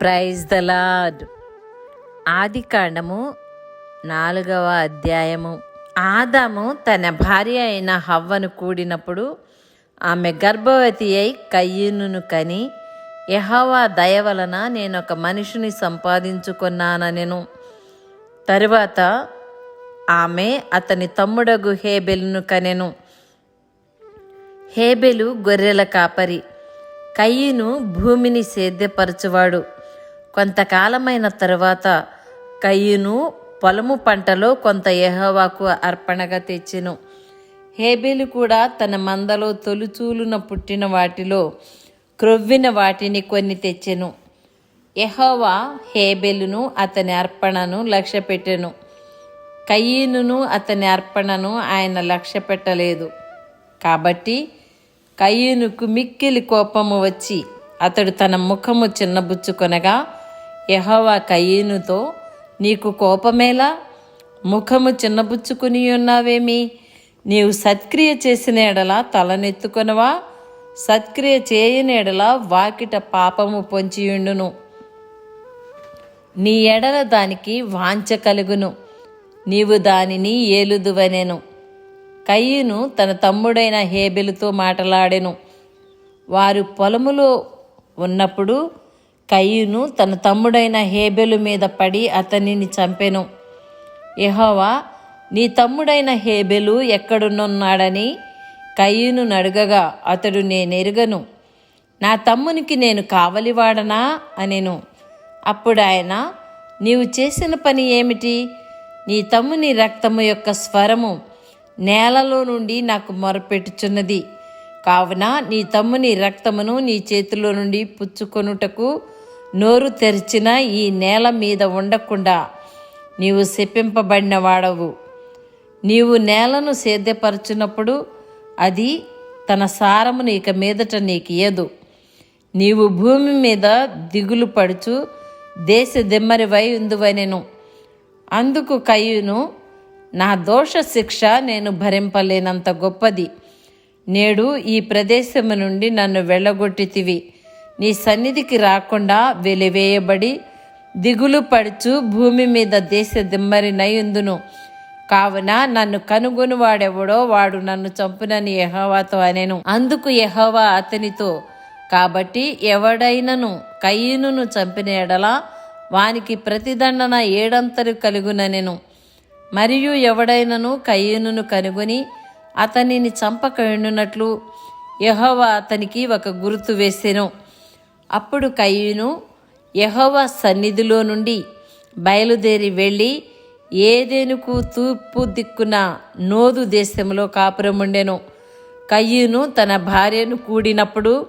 Praise the lord. ఆది కాండము నాలుగవ అధ్యాయము. ఆదాము తన భార్య అయిన హవ్వను కూడినప్పుడు ఆమె గర్భవతి అయి కయ్యూను కని యహవా దయ వలన నేను ఒక మనిషిని సంపాదించుకున్నాననెను. తరువాత ఆమె అతని తమ్ముడగు హేబెలును కనెను. హేబెలు గొర్రెల కాపరి. కయ్యను భూమిని సేద్యపరచువాడు. కొంతకాలమైన తరువాత కయ్యును పొలము పంటలో కొంత యెహోవాకు అర్పణగా తెచ్చెను. హేబెలు కూడా తన మందలో తొలుచూలున పుట్టిన వాటిలో క్రొవ్విన వాటిని కొన్ని తెచ్చెను. యెహోవా హేబెలును అతని అర్పణను లక్ష్యపెట్టెను. కయ్యనును అతని అర్పణను ఆయన లక్ష్యపెట్టలేదు. కాబట్టి కయ్యూనుకు మిక్కిలి కోపము వచ్చి అతడు తన ముఖము చిన్నబుచ్చుకొనగా యహోవా కయ్యూనుతో నీకు కోపమేలా? ముఖము చిన్నబుచ్చుకుని ఉన్నావేమి? నీవు సత్క్రియ చేసిన ఎడల తలనెత్తుకొనవా? సత్క్రియ చేయని ఎడల వాకిట పాపము పొంచియుండును. నీ ఎడల దానికి వాంఛ కలుగును. నీవు దానిని ఏలుదువనెను. కయ్యను తన తమ్ముడైన హేబెలుతో మాటలాడెను. వారు పొలములో ఉన్నప్పుడు కయ్యూను తన తమ్ముడైన హేబెలు మీద పడి అతనిని చంపెను. యెహోవా నీ తమ్ముడైన హేబెలు ఎక్కడున్నాడని కయ్యూను నడుగగా అతడు నేనెరుగను. నా తమ్మునికి నేను కావలివాడనా? అనెను. అప్పుడు ఆయన నీవు చేసిన పని ఏమిటి? నీ తమ్ముని రక్తము యొక్క స్వరము నేలలో నుండి నాకు మొరపెట్టుచున్నది. కావున నీ తమ్ముని రక్తమును నీ చేతిలో నుండి పుచ్చుకొనుటకు నోరు తెరిచిన ఈ నేల మీద ఉండకుండా నీవు శపింపబడిన వాడవు నీవు నేలను సేద్యపరచినప్పుడు అది తన సారమును ఇక మీదట నీకు ఇయ్యదు. నీవు భూమి మీద దిగులు పడుచు దేశ దిమ్మరివై ఉందువనెను. అందుకు కయ్యును నా దోష శిక్ష నేను భరింపలేనంత గొప్పది. నేడు ఈ ప్రదేశము నుండి నన్ను వెళ్ళగొట్టితివి. నీ సన్నిధికి రాకుండా వెలివేయబడి దిగులు పడుచు భూమి మీద దేశ దిమ్మరినయుందును కావున నన్ను కనుగొనువాడెవడో వాడు నన్ను చంపునని యహోవాతో అనేను. అందుకు యహోవా అతనితో కాబట్టి ఎవడైనను కయ్యనును చంపిన ఎడల వానికి ప్రతిదండన ఏడంతరు కలుగుననెను. మరియు ఎవడైనను కయ్యనును కనుగొని అతనిని చంపక ఎండునట్లు యహోవా అతనికి ఒక గుర్తు వేసెను. అప్పుడు కయ్యూను యహోవ సన్నిధిలో నుండి బయలుదేరి వెళ్ళి ఏదేనుకు తూర్పు దిక్కున నోదు దేశంలో కాపురముండెను కయ్యూను తన భార్యను కూడినప్పుడు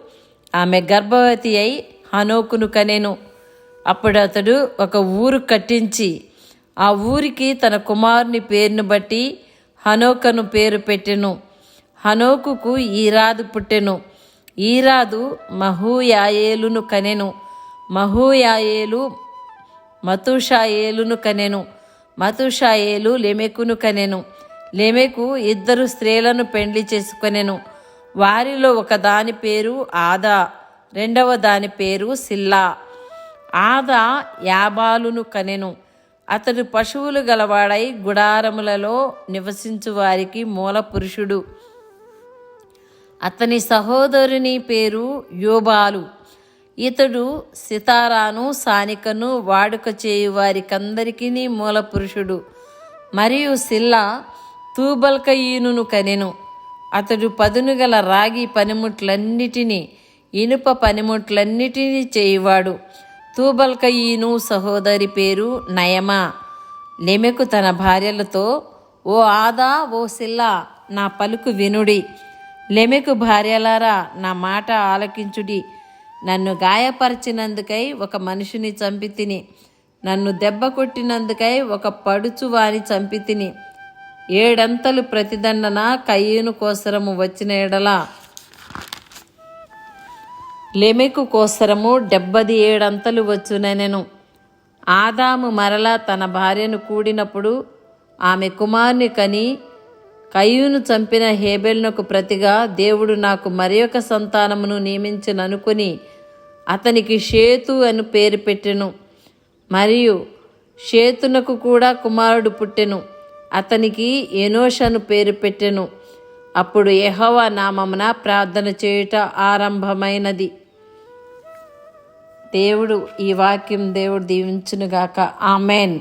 ఆమె గర్భవతి అయి హనోకును కనెను. అప్పుడు అతడు ఒక ఊరు కట్టించి ఆ ఊరికి తన కుమారుని పేరును బట్టి హనోకను పేరు పెట్టెను. హనోకుకు ఈరాదు పుట్టెను. ఈరాదు మహూయాయేలును కనెను. మహూయాయేలు మతుషాయేలును కనెను. మతుషాయేలు లెమెకును కనెను. లెమెకు ఇద్దరు స్త్రీలను పెండ్లి చేసుకొనెను. వారిలో ఒక దాని పేరు ఆదా రెండవ దాని పేరు సిల్లా. ఆదా యాబాలును కనెను. అతడు పశువులు గలవాడై గుడారములలో నివసించు వారికి మూల పురుషుడు అతని సహోదరుని పేరు యోబాలు. ఇతడు సితారాను సానికను వాడుక చేయు వారికందరికీ మూల పురుషుడు మరియు సిల్లా తూబల్కయీనును కనెను. అతడు పదును గల రాగి పనిముట్లన్నిటినీ ఇనుప పనిముట్లన్నిటినీ చేయువాడు. తూబల్కయీను సహోదరి పేరు నయమా. లెమెకు తన భార్యలతో ఓ ఆదా ఓ సిల్లా నా పలుకు వినుడి. లెమెకు భార్యలారా నా మాట ఆలకించుడి. నన్ను గాయపరిచినందుకై ఒక మనిషిని చంపి తిని నన్ను దెబ్బ కొట్టినందుకై ఒక పడుచువాని చంపి తిని ఏడంతలు ప్రతిదండన కయ్యూను కోసరము వచ్చిన ఎడలా. లెమెకు కోసరము డెబ్బది ఏడంతలు వచ్చునెనెను. ఆదాము మరలా తన భార్యను కూడినప్పుడు ఆమె కుమార్ని కని కయ్యూను చంపిన హేబెల్నకు ప్రతిగా దేవుడు నాకు మరి ఒక సంతానమును నియమించననుకుని అతనికి షేతు అని పేరు పెట్టెను. మరియు షేతునకు కూడా కుమారుడు పుట్టెను. అతనికి ఎనోష్ అను పేరు పెట్టెను. అప్పుడు యెహోవా నామమున ప్రార్థన చేయుట ఆరంభమైనది. దేవుడు ఈ వాక్యం దేవుడు దీవించునుగాక. ఆమెన్.